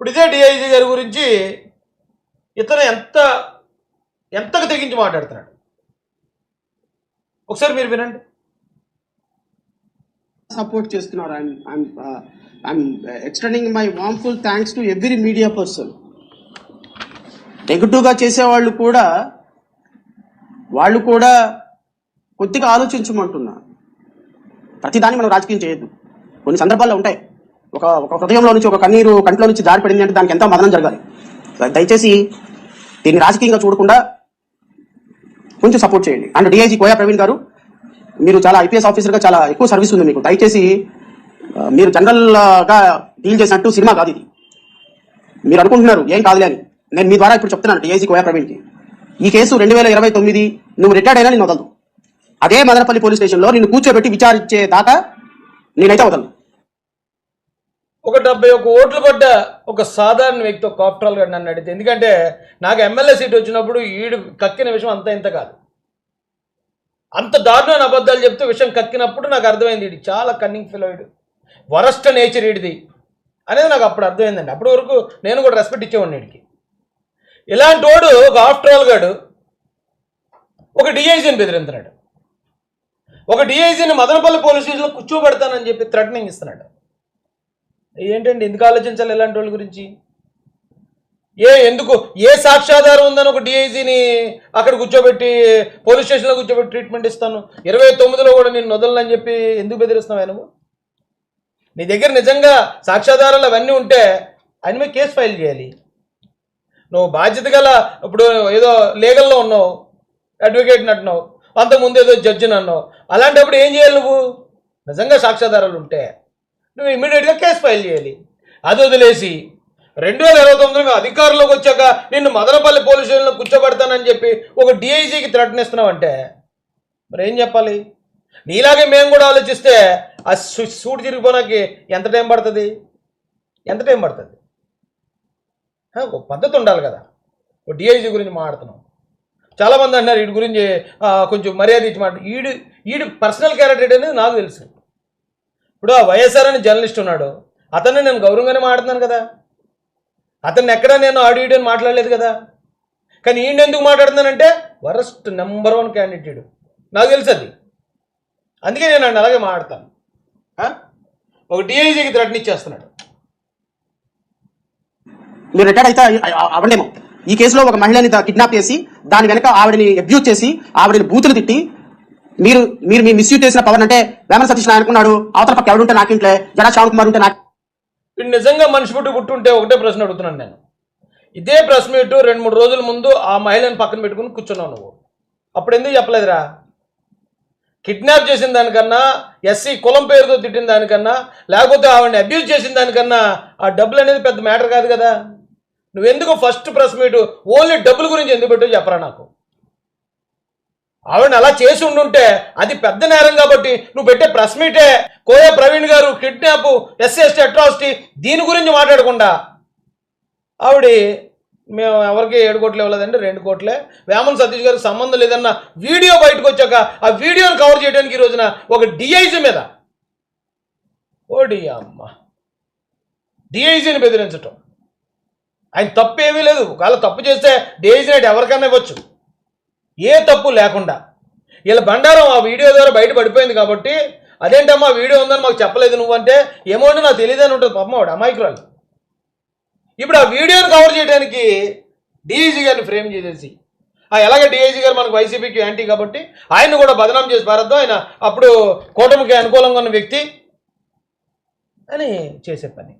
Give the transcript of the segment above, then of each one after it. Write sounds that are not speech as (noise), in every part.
ఇప్పుడు ఇదే డిఐజీ గారి గురించి ఇతను ఎంత ఎంతకు తెగించి మాట్లాడుతున్నాడు? ఒకసారి మీరు వినండి. సపోర్ట్ చేస్తున్నారు. I'm I'm I'm extending my warmful thanks to every media person నెగిటివ్గా చేసేవాళ్ళు కూడా వాళ్ళు కూడా కొద్దిగా ఆలోచించమంటున్నా ప్రతిదాన్ని మనం రాజకీయం చేయొద్దు. కొన్ని సందర్భాల్లో ఉంటాయి. ఒక ఒక హృదయంలో నుంచి ఒక కన్నీరు కంట్లో నుంచి జారి పడింది అంటే దానికి ఎంతో మదనం జరగాలి. దయచేసి దీన్ని రాజకీయంగా చూడకుండా కొంచెం సపోర్ట్ చేయండి. అండ్ డిఐజీ కోయా ప్రవీణ్ గారు మీరు చాలా ఐపీఎస్ ఆఫీసర్గా చాలా ఎక్కువ సర్వీస్ ఉంది మీకు. దయచేసి మీరు జనరల్గా డీల్ చేసినట్టు సినిమా కాదు ఇది. మీరు అనుకుంటున్నారు ఏం కాదులే అని. నేను మీ ద్వారా ఇప్పుడు చెప్తున్నాను డిఐజీ కోయా ప్రవీణ్కి. ఈ కేసు రెండు వేల ఇరవై తొమ్మిది నువ్వు రిటైర్డ్ అయినా నేను వదలదు. అదే మదనపల్లి పోలీస్ స్టేషన్లో నిన్ను కూర్చోబెట్టి విచారించే దాకా నేనైతే వదలను. ఒక డెబ్బై ఒక ఓట్లు పడ్డ ఒక సాధారణ వ్యక్తి ఒక కాప్ట్రాల్ గారు నన్ను అడిగితే. ఎందుకంటే నాకు ఎమ్మెల్యే సీట్ వచ్చినప్పుడు ఈడు కక్కిన విషయం అంత ఇంత కాదు. అంత దారుణమైన అబద్ధాలు చెప్తూ విషయం కక్కినప్పుడు నాకు అర్థమైంది ఇది చాలా కన్నింగ్ ఫిలోయిడ్ వరస్ట్ నేచర్ ఈడిది అనేది నాకు అప్పుడు అర్థమైందండి. అప్పటి వరకు నేను కూడా రెస్పెక్ట్ ఇచ్చేవాడిని వీడికి ఇలాంటి వాడు ఒక ఆఫ్టర్ ఆల్ గాడు ఒక డిఐజీని బెదిరింతున్నాడు ఒక డిఐజీని మదనపల్లి పోలీస్ స్టేషన్లో కూర్చోబెడతానని చెప్పి థ్రెటనింగ్ ఇస్తున్నాడు. ఏంటండి ఎందుకు ఆలోచించాలి ఇలాంటి వాళ్ళ గురించి? ఏ ఎందుకు? ఏ సాక్ష్యాధారం ఉందని ఒక డిఐజీని అక్కడ కూర్చోబెట్టి పోలీస్ స్టేషన్లో కూర్చోబెట్టి ట్రీట్మెంట్ ఇస్తాను? ఇరవై తొమ్మిదిలో కూడా నేను వదలనని చెప్పి ఎందుకు బెదిరిస్తున్నావు నువ్వు? నీ దగ్గర నిజంగా సాక్ష్యాధారాలు అవన్నీ ఉంటే ఆయన మీద కేసు ఫైల్ చేయాలి. నువ్వు బాధ్యత గల ఇప్పుడు ఏదో లీగల్లో ఉన్నావు అడ్వకేట్ అంటున్నావు అంతకుముందు ఏదో జడ్జిని అన్నావు. అలాంటప్పుడు ఏం చేయాలి నువ్వు? నిజంగా సాక్ష్యాధారాలు ఉంటే. నువ్వు ఇమీడియట్గా కేసు ఫైల్ చేయాలి. అది వదిలేసి రెండు వేల ఇరవై తొమ్మిదిలో అధికారంలోకి వచ్చాక నిన్ను మదనపల్లి పోలీస్ స్టేషన్లో కూర్చోబెడతానని చెప్పి ఒక డిఐజీకి థ్రెటనిస్తున్నావు అంటే మరి ఏం చెప్పాలి? నీలాగే మేము కూడా ఆలోచిస్తే ఆ సూట్ తిరిగిపోనాకి ఎంత టైం పడుతుంది? ఎంత టైం పడుతుంది? ఒక పద్ధతి ఉండాలి కదా. ఒక డిఐజీ గురించి మాట్లాడుతున్నాం. చాలామంది అంటున్నారు వీడి గురించి కొంచెం మర్యాద ఇచ్చి మాట ఈడు ఈడు పర్సనల్ క్యారెక్టర్ అనేది నాకు తెలుసు. ఇప్పుడు ఆ వైఎస్ఆర్ అని జర్నలిస్ట్ ఉన్నాడు. అతన్ని నేను గౌరవంగానే మాట్లాడుతున్నాను కదా. అతన్ని ఎక్కడ నేను ఆడియో అని మాట్లాడలేదు కదా. కానీ ఈయన ఎందుకు మాట్లాడుతున్నానంటే వరస్ట్ నెంబర్ వన్ క్యాండిడేట్ నాకు తెలుసు అది. అందుకే నేను ఆయన అలాగే మాట్లాడతాను. ఒక డిఐజీకి థ్రెట్ ఇచ్చేస్తున్నాడు. మీరు రిటైర్డ్ అయితే అవ్వండేమో. ఈ కేసులో ఒక మహిళని కిడ్నాప్ చేసి దాని వెనక ఆవిడని అబ్యూజ్ చేసి ఆవిడని బూతులు తిట్టి మీరు మీరు మీ మిస్యూజ్ చేసిన పవన్ అంటే వేమన సతీష్ నాయన అనుకున్నాడు అవతల పక్క ఎవడుంటే నాకింట్లే జనా శ్యామ్ కుమార్ ఉంటే నాకు నిజంగా మనిషి పుట్టి పుట్టుంటే ఒకటే ప్రశ్న అడుగుతున్నాను నేను. ఇదే ప్రెస్ మీట్ రెండు మూడు రోజుల ముందు ఆ మహిళను పక్కన పెట్టుకుని కూర్చున్నావు నువ్వు. అప్పుడు ఎందుకు చెప్పలేదురా? కిడ్నాప్ చేసిన దానికన్నా ఎస్సీ కులం పేరుతో తిట్టిన దానికన్నా లేకపోతే ఆవిడని అబ్యూజ్ చేసిన దానికన్నా ఆ డబ్బులు అనేది పెద్ద మ్యాటర్ కాదు కదా. నువ్వెందుకు ఫస్ట్ ప్రెస్ మీట్ ఓన్లీ డబ్బుల గురించి ఎందుకు పెట్టు చెప్పరా నాకు? ఆవిడని అలా చేసి ఉండుంటే అది పెద్ద నేరం కాబట్టి నువ్వు పెట్టే ప్రెస్ మీటే. కోయ ప్రవీణ్ గారు కిడ్నాప్ ఎస్సీఎస్టీ అట్రాసిటీ దీని గురించి మాట్లాడకుండా ఆవిడ మేము ఎవరికి ఏడు కోట్లు ఇవ్వలేదండి రెండు కోట్లే. వేమన్ సతీష్ గారికి సంబంధం లేదన్న వీడియో బయటకు వచ్చాక ఆ వీడియోని కవర్ చేయడానికి ఈ రోజున ఒక డిఐజీ మీద. ఓడి అమ్మ. డిఐజీని బెదిరించటం. ఆయన తప్పు ఏమీ లేదు. ఒకవేళ తప్పు చేస్తే డిఐజీ నాటి ఎవరికైనా ఇవ్వచ్చు. ఏ తప్పు లేకుండా. వీళ్ళ బండారం ఆ వీడియో ద్వారా బయట పడిపోయింది కాబట్టి అదేంటమ్మా వీడియో ఉందని మాకు చెప్పలేదు నువ్వు అంటే ఏమో అంటే నాకు తెలియదని ఉంటుంది పాపం ఆవిడ అమాయకురాలు. ఇప్పుడు ఆ వీడియోని కవర్ చేయడానికి డిఐజీ గారిని ఫ్రేమ్ చేసేసి ఆ ఎలాగ డిఐజీ గారు మనకు వైసీపీకి యాంటీ కాబట్టి ఆయన్ని కూడా బదనాం చేసి పారద్దు. ఆయన అప్పుడు కూటమికి అనుకూలంగా ఉన్న వ్యక్తి అని చేసే పని.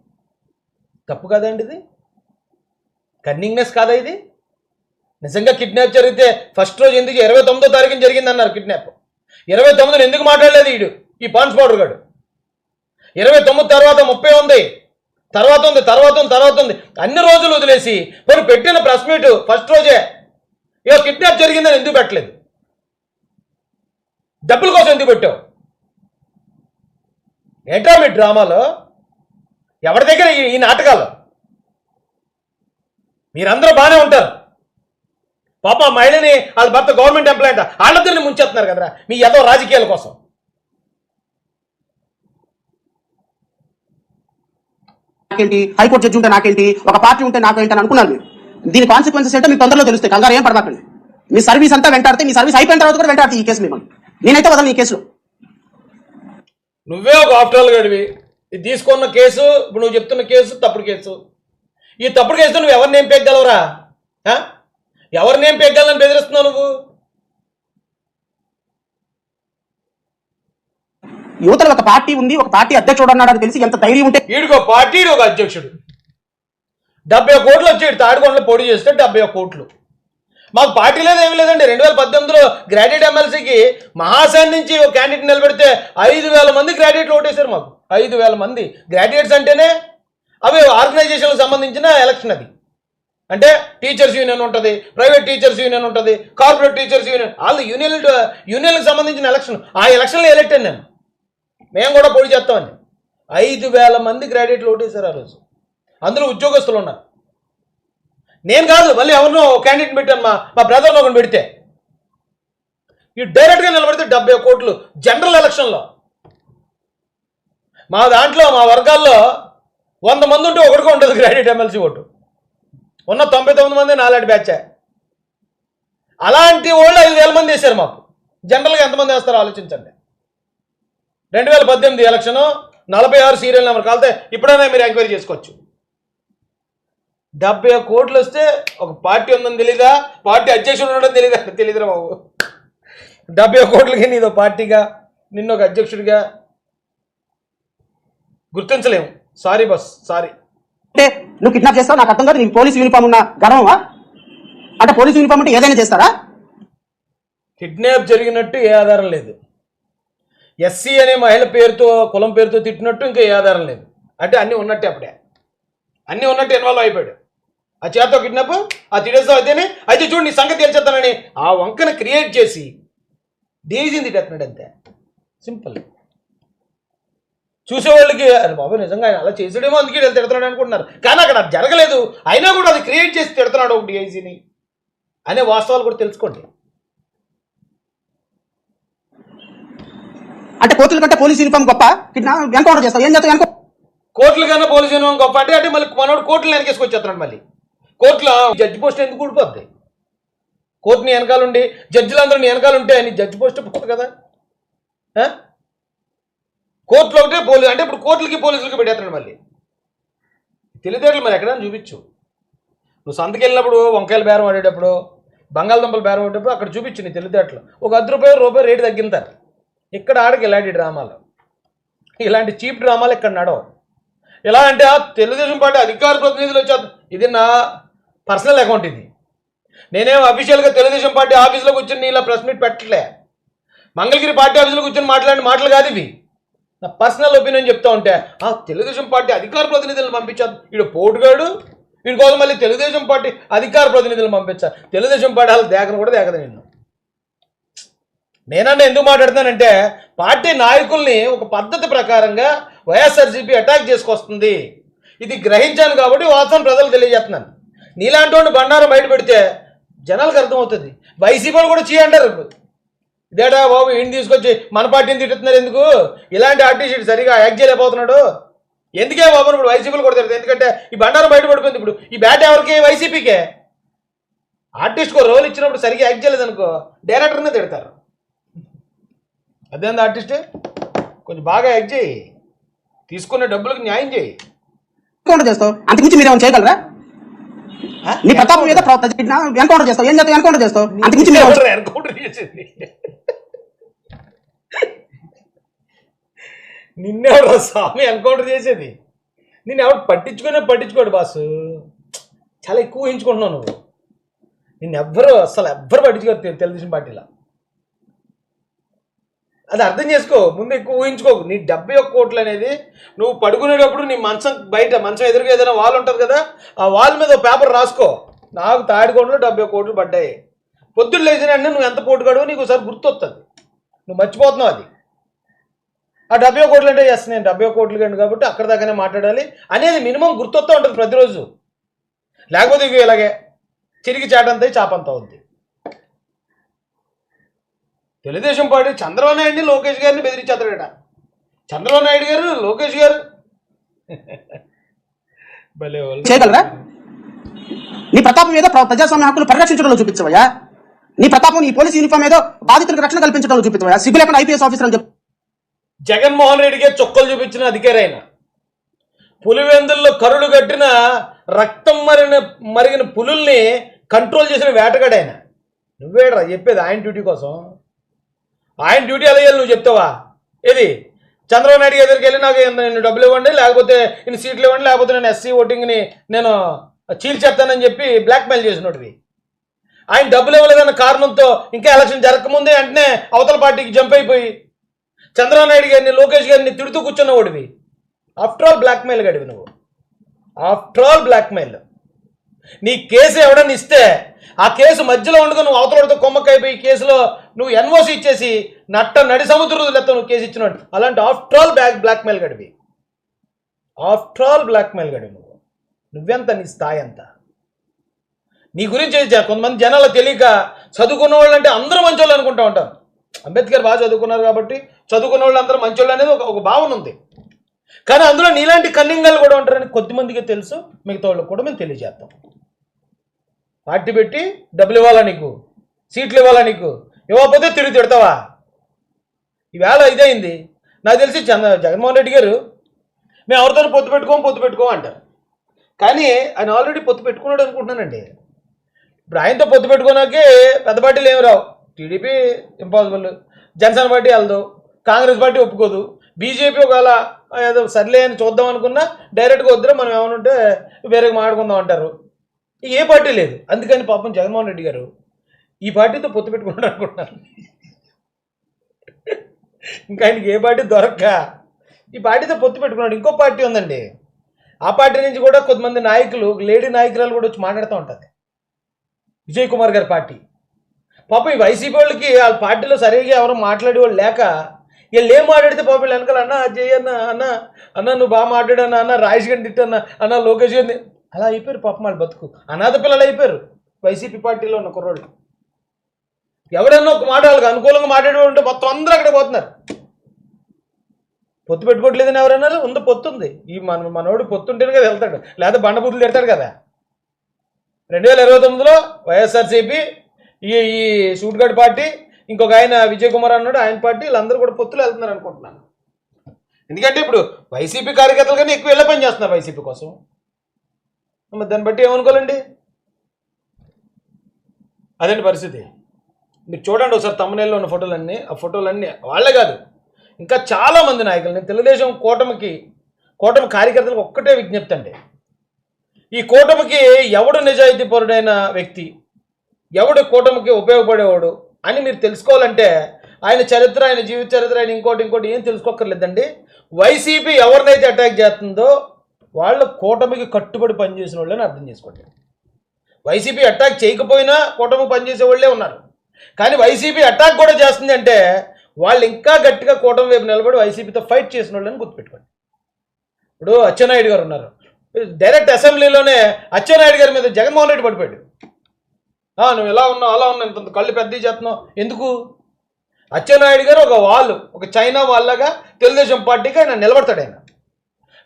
తప్పు కదండి ఇది. కన్నింగ్నెస్ కాదా ఇది? నిజంగా కిడ్నాప్ జరిగితే ఫస్ట్ రోజు ఎందుకు? ఇరవై తొమ్మిదో తారీఖున జరిగింది అన్నారు కిడ్నాప్. ఇరవై తొమ్మిదిని ఎందుకు మాట్లాడలేదు వీడు? ఈ పాన్స్ పౌడర్ గాడు. ఇరవై తొమ్మిది తర్వాత ముప్పై ఉంది. తర్వాత ఉంది తర్వాత ఉంది తర్వాత ఉంది. అన్ని రోజులు వదిలేసి మరి పెట్టిన ప్రెస్ మీట్ ఫస్ట్ రోజే. ఇక కిడ్నాప్ జరిగిందని ఎందుకు పెట్టలేదు? డబ్బుల కోసం ఎందుకు పెట్టావు? ఏంటా మీ డ్రామాలో? ఎవరి దగ్గర ఈ నాటకాలు? మీరందరూ బాగానే ఉంటారు. పాప మహిళని వాళ్ళ భర్త గవర్నమెంట్ ఎంప్లాయ్ అంట. వాళ్ళిద్దరిని ముంచేస్తున్నారు కదరా. మీ ఏదో రాజకీయాల కోసం. నాకేంటి? హైకోర్టు జడ్జి ఉంటే నాకేంటి? ఒక పార్టీ ఉంటే నాకేంటి అని అనుకున్నారు మీరు దీని కాన్సిక్వెన్సెస్ ఏంటో మీకు తొందరలో తెలుస్తాయి. కంగారు ఏం పడమాకండి. మీ సర్వీస్ అంతా వెంటాడితే మీ సర్వీస్ అయిపోయిన తర్వాత కూడా వెంటాడితే ఈ కేసు మిమ్మల్ని. నేనైతే వదలను ఈ కేసులో నువ్వే ఒక ఆఫ్టర్ గడివి ఇది తీసుకున్న కేసు ఇప్పుడు నువ్వు చెప్తున్న కేసు తప్పుడు కేసు ఈ తప్పుడు కేసుతో నువ్వు ఎవరిని ఏం పెగ్గలవురా ఆ? ఎవరిని ఏం పెగ్గాలని బెదిరిస్తున్నావు నువ్వు? యువతలో ఒక పార్టీ ఉంది ఒక పార్టీ అధ్యక్షుడు అన్నాడు అని తెలిసి ఎంత ధైర్యం ఉంటే వీడికి ఒక పార్టీ ఒక అధ్యక్షుడు. డెబ్బై కోట్లు వచ్చి ఈడు తాడికొండలో పోటీ చేస్తే డెబ్బై కోట్లు. మాకు పార్టీ లేదు ఏమీ లేదండి. రెండు వేల పద్దెనిమిదిలో గ్రాడ్యుయేట్ ఎమ్మెల్సీకి మహాశాన్ నుంచి ఒక క్యాండిడేట్ నిలబెడితే ఐదు వేల మంది గ్రాడ్యుయేట్లు ఓటేశారు మాకు. ఐదు వేల మంది. గ్రాడ్యుయేట్స్ అంటేనే అవి ఆర్గనైజేషన్లకు సంబంధించిన ఎలక్షన్ అది. అంటే టీచర్స్ యూనియన్ ఉంటుంది ప్రైవేట్ టీచర్స్ యూనియన్ ఉంటుంది కార్పొరేట్ టీచర్స్ యూనియన్ వాళ్ళు యూనియన్ యూనియన్కి సంబంధించిన ఎలక్షన్ ఆ ఎలక్షన్లో ఎలెక్ట్ నేను మేము. కూడా పోటీ చేస్తామని ఐదు వేల మంది గ్రాడ్యుయేట్లు ఓటేశారు ఆ రోజు. అందులో ఉద్యోగస్తులు ఉన్నారు. నేను కాదు మళ్ళీ ఎవరినో క్యాండిడేట్ పెట్టాను మా మా బ్రదర్ ఒకరిని పెడితే. ఈ డైరెక్ట్గా నిలబడితే డెబ్బై కోట్లు జనరల్ ఎలక్షన్లో మా దాంట్లో మా వర్గాల్లో వంద మంది ఉంటే ఒకటిగా ఉంటుంది గ్రాడ్యుయేట్ ఎమ్మెల్సీ ఓటు. ఉన్న తొంభై తొమ్మిది మంది నాలాంటి బ్యాచే అలాంటి వాళ్ళు ఐదు వేల మంది వేశారు మాకు. జనరల్గా ఎంతమంది వేస్తారో ఆలోచించండి. రెండు వేల పద్దెనిమిది ఎలక్షన్ నలభై ఆరు సీరియల్ నెంబర్ కాలితే ఇప్పుడైనా మీరు ఎంక్వైరీ చేసుకోవచ్చు. డెబ్బై కోట్లు వస్తే ఒక పార్టీ ఉందని తెలీదా? పార్టీ అధ్యక్షుడు ఉండడం తెలీదా? తెలీదురా బాబు. డెబ్బై ఒక్క కోట్లకి నీదో పార్టీగా నిన్ను ఒక అధ్యక్షుడిగా గుర్తించలేము. సారీ బస్ సారీ అంటే నువ్వు కిడ్నాప్ చేస్తావు? నాకు అర్థం కాదు. నీకు పోలీస్ యూనిఫామ్ ఉన్న గర్వమా అంటే పోలీస్ యూనిఫామ్ అంటే ఏదైనా చేస్తారా? కిడ్నాప్ జరిగినట్టు ఏ ఆధారం లేదు. ఎస్సీ అనే మహిళ పేరుతో కులం పేరుతో తిట్టినట్టు ఇంకా ఏ ఆధారం లేదు. అంటే అన్నీ ఉన్నట్టే అప్పుడే. అన్నీ ఉన్నట్టు ఇన్వాల్వ్ అయిపోయాడు. ఆ చేత కిడ్నాప్ ఆ తిడేస్తా అయితేనే అయితే చూడు నీ సంగతి తెలిసేస్తానని ఆ వంకను క్రియేట్ చేసి డీజీని తిట్టేస్తున్నాడు అంతే. సింపుల్ చూసేవాళ్ళకి బాబు నిజంగా ఆయన అలా చేసాడేమో అందుకే వీళ్ళు తిడుతున్నాడు అనుకుంటున్నారు. కానీ అక్కడ అది జరగలేదు. అయినా కూడా అది క్రియేట్ చేసి తిడుతున్నాడు ఒక డిఐజీని అనే వాస్తవాలు కూడా తెలుసుకోండి. అంటే కోర్టుల కంటే పోలీస్ యూనిఫామ్ గొప్ప? ఎన్కౌంటర్ చేస్తావు ఏం ఎన్కౌంటర్ కోర్టుల కన్నా పోలీసు యూనిఫామ్ గొప్ప అంటే అంటే మళ్ళీ మనోడు కోర్టులు వెనకేసుకొచ్చేస్తున్నాడు మళ్ళీ. కోర్టులో జడ్జి పోస్ట్ ఎందుకు ఊడిపోద్ది? కోర్టుని వెనకాల ఉండి జడ్జిలందరూ నీ వెనకాల ఉంటే నీ జడ్జి పోస్ట్ పోదు కదా? కోర్టులో ఒకటే పోలీసు అంటే ఇప్పుడు కోర్టులకి పోలీసులకి పెట్టేస్తున్నాడు మళ్ళీ. తెలివితేటలు మరి ఎక్కడైనా చూపించు. నువ్వు సంతకి వెళ్ళినప్పుడు వంకాయలు బేరం ఆడేటప్పుడు బంగాళదుంపలు బేరం ఆడేటప్పుడు అక్కడ చూపించు నీ తెలివితేటలు. ఒక అర్ధ రూపాయి రూపాయి రేటు తగ్గింతారు ఇక్కడ ఆడకి ఇలాంటి డ్రామాలు. ఇలాంటి చీప్ డ్రామాలు ఇక్కడ నడవు. ఎలా అంటే ఆ తెలుగుదేశం పార్టీ అధికార ప్రతినిధులు వచ్చారు. ఇది నా పర్సనల్ అకౌంట్ ఇది. నేనేం అఫీషియల్గా తెలుగుదేశం పార్టీ ఆఫీసులో కూర్చొని ఇలా ప్రెస్ మీట్ పెట్టలే మంగళగిరి పార్టీ ఆఫీసులో కూర్చొని మాట్లాడిన మాటలు కాదు ఇవి. నా పర్సనల్ ఒపీనియన్ చెప్తా ఉంటే ఆ తెలుగుదేశం పార్టీ అధికార ప్రతినిధులను పంపించారు. వీడు పోటుగాడు వీడి కోసం మళ్ళీ తెలుగుదేశం పార్టీ అధికార ప్రతినిధులను పంపించారు. తెలుగుదేశం పార్టీ వాళ్ళ దేకను కూడా దేకదు నిన్ను. నేనన్నా ఎందుకు మాట్లాడుతున్నానంటే పార్టీ నాయకుల్ని ఒక పద్ధతి ప్రకారంగా వైఎస్ఆర్సీపీ అటాక్ చేసుకొస్తుంది. ఇది గ్రహించాను కాబట్టి వాస్తవం ప్రజలు తెలియజేస్తున్నాను. నీలాంటి వాడిని బండారం బయట పెడితే జనాలకు అర్థమవుతుంది. వైసీపీ కూడా చేయంటారు ఇదేటా బాబు ఈయన తీసుకొచ్చి మన పార్టీని తిట్టుతున్నారు ఎందుకు? ఇలాంటి ఆర్టీసీ సరిగా యాక్ట్ చేయలేకపోతున్నాడు. ఎందుకే బాబు ఇప్పుడు వైసీపీలు కూడా తిడతారు ఎందుకంటే ఈ బండారం బయట పడిపోయింది ఇప్పుడు. ఈ బ్యాట్ ఎవరికి? వైసీపీకే. ఆర్టిస్ట్కి రోల్ ఇచ్చినప్పుడు సరిగ్గా యాక్ట్ చేయలేదు అనుకో డైరెక్టర్నే తిడతారు. అదేంది ఆర్టిస్ట్? కొంచెం బాగా యాక్ట్ చేయి. తీసుకున్న డబ్బులకు న్యాయం చేయి. చేస్తావు? అంతకుమించి మీరు ఏమైనా చేయగలరా? నీ ప్రతాపం మీద ఎన్కౌంటర్ చేస్తావు? ఏం చేస్తావు? ఎన్కౌంటర్ చేస్తావు? అంతకుమించి ఎన్కౌంటర్ చేసింది? నిన్నెవరు స్వామి ఎన్కౌంటర్ చేసేది? నేను ఎవరు పట్టించుకునే పట్టించుకోడు బాసు. చాలా ఎక్కువ ఊహించుకుంటున్నావు నువ్వు. నిన్ను ఎవ్వరు అసలు ఎవ్వరు పట్టించుకోరు తెలు- తెలుగుదేశం పార్టీలో. అది అర్థం చేసుకో ముందు ఎక్కువ ఊహించుకోకు నీ డెబ్బై ఒక్క కోట్లు అనేది నువ్వు పడుకునేటప్పుడు నీ మంచం బయట మంచం ఎదురుగా ఏదైనా వాల్ ఉంటుంది కదా ఆ వాల్ మీద పేపర్ రాసుకో. నాకు తాడికోటలో డెబ్బై ఒక్క కోట్లు పడ్డాయి. పొద్దున్న లేచిన నువ్వు ఎంత పోటుగాడో నీకు ఒకసారి గుర్తొస్తుంది నువ్వు మర్చిపోతున్నావు అది. ఆ డెబ్బై కోట్లు అంటే ఎస్ నేను డెబ్బై కోట్లు కండి కాబట్టి అక్కడ దాకానే మాట్లాడాలి. అనేది మినిమం గుర్తొస్తూ ఉంటుంది ప్రతిరోజు. లేకపోతే ఇవి ఇలాగే. చిరిగి చాటంతా చాపంతా అవుద్ది తెలుగుదేశం పార్టీ చంద్రబాబు నాయుడిని లోకేష్ గారిని బెదిరించేస్తాడట. చంద్రబాబు నాయుడు గారు లోకేష్ గారు. (laughs) భలే. చేయగలరా? నీ ప్రతాపం ఏదో ప్ర- ప్రజాస్వామ్య హక్కులు పరిరక్షించడంలో చూపించవయ్యా. నీ ప్రతాపం నీ పోలీస్ యూనిఫామ్ ఏదో బాధితులకు రక్షణ కల్పించడంలో చూపించవయ్యా. సిగ్గు లేకుండా ఐపీఎస్ ఆఫీసర్ అని చెప్పి. జగన్మోహన్ రెడ్డికే చొక్కలు చూపించిన అధికారి ఆయన. పులివెందుల్లో కరుడు కట్టిన రక్తం మరిన మరిగిన పులుల్ని కంట్రోల్ చేసిన వేటగాడు ఆయన. నువ్వేడరా చెప్పేది ఆయన డ్యూటీ కోసం? ఆయన డ్యూటీ ఎలా చేయాలి నువ్వు చెప్తావా? ఏది? చంద్రబాబు నాయుడు ఎదురుకి వెళ్ళి నాకు నేను డబ్బులు ఇవ్వండి లేకపోతే ఇన్ని సీట్లు ఇవ్వండి లేకపోతే నేను ఎస్సీ ఓటింగ్ని నేను చీల్చేస్తానని చెప్పి బ్లాక్మెయిల్ చేసినోటివి ఆయన డబ్బులు ఇవ్వలేదన్న కారణంతో ఇంకా ఎలక్షన్ జరగకముందే వెంటనే అవతల పార్టీకి జంప్ అయిపోయి చంద్రబాబు నాయుడు గారిని లోకేష్ గారిని తిడుతూ కూర్చున్నవాడివి ఆఫ్టర్ ఆల్ బ్లాక్మెయిల్ గడివి నువ్వు. ఆఫ్టర్ ఆల్ బ్లాక్మెయిల్ నీ కేసు ఎవడని ఇస్తే ఆ కేసు మధ్యలో ఉండగా నువ్వు అవతలతో కొమ్మకైపోయి కేసులో నువ్వు ఎన్ఓసి ఇచ్చేసి నట్ట నడి సముద్రం నువ్వు కేసు ఇచ్చినాడు. అలాంటి ఆఫ్టర్ ఆల్ బ్లాక్ బ్లాక్మెయిల్ గడివి. ఆఫ్టర్ ఆల్ బ్లాక్మెయిల్ గడివి నువ్వు. నువ్వెంత నీ స్థాయి ఎంత నీ గురించి కొంతమంది జనాలు తెలియక చదువుకున్న వాళ్ళు అంటే అందరూ మంచోళ్ళు అనుకుంటా ఉంటారు అంబేద్కర్ బాగా చదువుకున్నారు కాబట్టి చదువుకున్న వాళ్ళు అందరూ మంచోళ్ళు అనేది ఒక ఒక భావన ఉంది. కానీ అందులో నీలాంటి కన్నింగాలు కూడా ఉంటారని కొద్దిమందికి తెలుసు. మిగతా వాళ్ళకి కూడా మేము తెలియజేస్తాం. పార్టీ పెట్టి డబ్బులు ఇవ్వాలా నీకు? సీట్లు ఇవ్వాలా నీకు? ఇవ్వకపోతే తిరిగి తిడతావా? ఈవేళ ఇదైంది. నాకు తెలిసి చంద్ర జగన్మోహన్ రెడ్డి గారు మేము ఎవరితో పొత్తు పెట్టుకోం పొత్తు పెట్టుకోం అంటారు. కానీ ఆయన ఆల్రెడీ పొత్తు పెట్టుకున్నాడు అనుకుంటున్నానండి. ఇప్పుడు ఆయనతో పొత్తు పెట్టుకున్నాకే పెద్ద పార్టీలు ఏమి రావు. టీడీపీ ఇంపాసిబుల్ జనసేన పార్టీ వెళ్ళదు. కాంగ్రెస్ పార్టీ ఒప్పుకోదు. బీజేపీ ఒకవేళ ఏదో సర్లే అని చూద్దాం అనుకున్నా డైరెక్ట్గా వద్దురా మనం ఏమైనా ఉంటే వేరేగా మాట్లాడుకుందాం అంటారు. ఏ పార్టీ లేదు. అందుకని పాపం జగన్మోహన్ రెడ్డి గారు ఈ పార్టీతో పొత్తు పెట్టుకున్నాడు అనుకుంటున్నారు ఇంకా ఆయనకి ఏ పార్టీ దొరక్క? ఈ పార్టీతో పొత్తు పెట్టుకున్నాడు. ఇంకో పార్టీ ఉందండి. ఆ పార్టీ నుంచి కూడా కొంతమంది నాయకులు లేడీ నాయకురాలు కూడా వచ్చి మాట్లాడుతూ ఉంటుంది విజయ్ కుమార్ గారి పార్టీ. పాపం ఈ వైసీపీ వాళ్ళకి వాళ్ళ పార్టీలో సరిగ్గా ఎవరు మాట్లాడేవాళ్ళు లేక వీళ్ళు ఏం మాట్లాడితే పాపం వెనకాల అన్న అజయ్ అన్న అన్న అన్న నువ్వు బాగా మాట్లాడాను అన్న రాజేష్ గారిని తిట్టన్న అన్న లోకేష్ గారిని అలా అయిపోయారు పాపం వాళ్ళు బతుకు. అనాథ పిల్లలు అయిపోయారు. వైసీపీ పార్టీలో ఉన్న కుర్రోళ్ళు. ఎవరైనా ఒక మాట వాళ్ళకి అనుకూలంగా మాట్లాడే ఉంటే మొత్తం అందరూ అక్కడ పోతున్నారు. పొత్తు పెట్టుకోవట్లేదని ఎవరన్నారు ఉంది పొత్తు ఉంది. ఈ మన మనోడు పొత్తుంటేనే కదా వెళ్తాడు. లేదా బండబూతులు తిడతాడు కదా. రెండు వేల ఇరవై తొమ్మిదిలో వైఎస్ఆర్సీపీ ఈ ఈ షూట్గాడ్ పార్టీ ఇంకొక ఆయన విజయ్ కుమార్ అన్నాడు ఆయన పార్టీ వీళ్ళందరూ కూడా పొత్తులు వెళ్తున్నారు అనుకుంటున్నాను. ఎందుకంటే ఇప్పుడు వైసీపీ కార్యకర్తలు కానీ ఎక్కువ వెళ్ళే పని చేస్తున్నారు వైసీపీ కోసం. మరి దాన్ని బట్టి ఏమనుకోవాలండి? అదేంటి పరిస్థితి? మీరు చూడండి ఒకసారి తమ్మనేల్లో ఉన్న ఫోటోలన్నీ. ఆ ఫోటోలన్నీ వాళ్ళే కాదు. ఇంకా చాలా మంది నాయకులు నేను తెలుగుదేశం కూటమికి కూటమి కార్యకర్తలకు ఒక్కటే విజ్ఞప్తి అండి. ఈ కూటమికి ఎవడు నిజాయితీపరుడైన వ్యక్తి ఎవడు కూటమికి ఉపయోగపడేవాడు అని మీరు తెలుసుకోవాలంటే ఆయన చరిత్ర ఆయన జీవిత చరిత్ర ఆయన ఇంకోటి ఇంకోటి ఏం తెలుసుకోక్కర్లేదండి. వైసీపీ ఎవరినైతే అటాక్ చేస్తుందో వాళ్ళు కూటమికి కట్టుబడి పనిచేసిన వాళ్ళని అర్థం చేసుకోండి. వైసీపీ అటాక్ చేయకపోయినా కూటమి పనిచేసే వాళ్ళే ఉన్నారు. కానీ వైసీపీ అటాక్ కూడా చేస్తుంది అంటే వాళ్ళు ఇంకా గట్టిగా కూటమి వైపు నిలబడి వైసీపీతో ఫైట్ చేసిన వాళ్ళని గుర్తుపెట్టుకోండి. ఇప్పుడు అచ్చెన్నాయుడు గారు ఉన్నారు. డైరెక్ట్ అసెంబ్లీలోనే అచ్చెన్నాయుడు గారి మీద జగన్మోహన్ రెడ్డి పడిపోయాడు. నువ్వు ఎలా ఉన్నావు అలా ఉన్నావు ఇంత కళ్ళు పెద్ద చేస్తున్నావు. ఎందుకు? అచ్చెన్నాయుడు గారు ఒక వాళ్ళు ఒక చైనా వాళ్ళగా తెలుగుదేశం పార్టీకి ఆయన నిలబడతాడు ఆయన.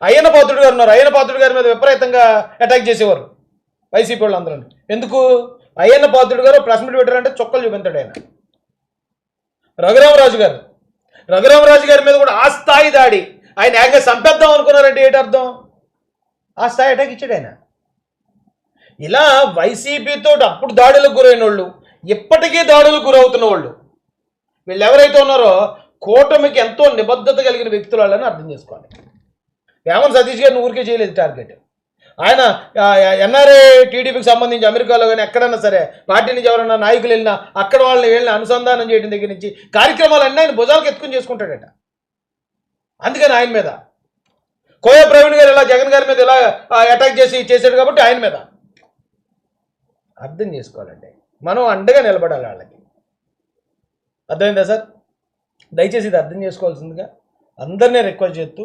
అయ్యన పాత్రుడు గారు ఉన్నారు. అయ్యన పాత్రుడు గారి మీద విపరీతంగా అటాక్ చేసేవారు. వైసీపీ వాళ్ళు ఎందుకు? అయ్యన్న పాత్రుడు గారు ప్రెస్ మీట్ పెట్టారంటే చొక్కలు చూపించాడు ఆయన. రఘురామరాజు గారు. రఘురామరాజు గారి మీద కూడా ఆ స్థాయి దాడి. ఆయన ఏకంగా చంపేద్దాం అనుకున్నారంటే ఏంటి అర్థం? ఆ స్థాయి అటాక్ ఇచ్చాడు ఆయన. ఇలా వైసీపీతో అప్పుడు దాడులకు గురైన వాళ్ళు ఇప్పటికీ దాడులకు గురవుతున్న వాళ్ళు వీళ్ళు ఎవరైతే ఉన్నారో కూటమికి ఎంతో నిబద్ధత కలిగిన వ్యక్తులు వాళ్ళని అర్థం చేసుకోవాలి వేమన సతీష్ గారిని ఊరికే చేయలేదు టార్గెట్. ఆయన ఎన్ఆర్ఏ టీడీపీకి సంబంధించి అమెరికాలో కానీ ఎక్కడన్నా సరే పార్టీ నుంచి ఎవరైనా నాయకులు వెళ్ళినా అక్కడ వాళ్ళని వెళ్ళిన అనుసంధానం చేయడం దగ్గర నుంచి కార్యక్రమాలన్నీ ఆయన భుజాలకు ఎత్తుకుని చేసుకుంటాడట. అందుకని ఆయన మీద. కోయ ప్రవీణ్ గారు ఇలా జగన్ గారి మీద ఇలా అటాక్ చేసి చేశాడు కాబట్టి ఆయన మీద. అర్థం చేసుకోవాలండి. మనం అండగా నిలబడాలి వాళ్ళకి. అర్థమైందా సార్? దయచేసి ఇది అర్థం చేసుకోవాల్సిందిగా అందరినీ రిక్వెస్ట్ చేస్తూ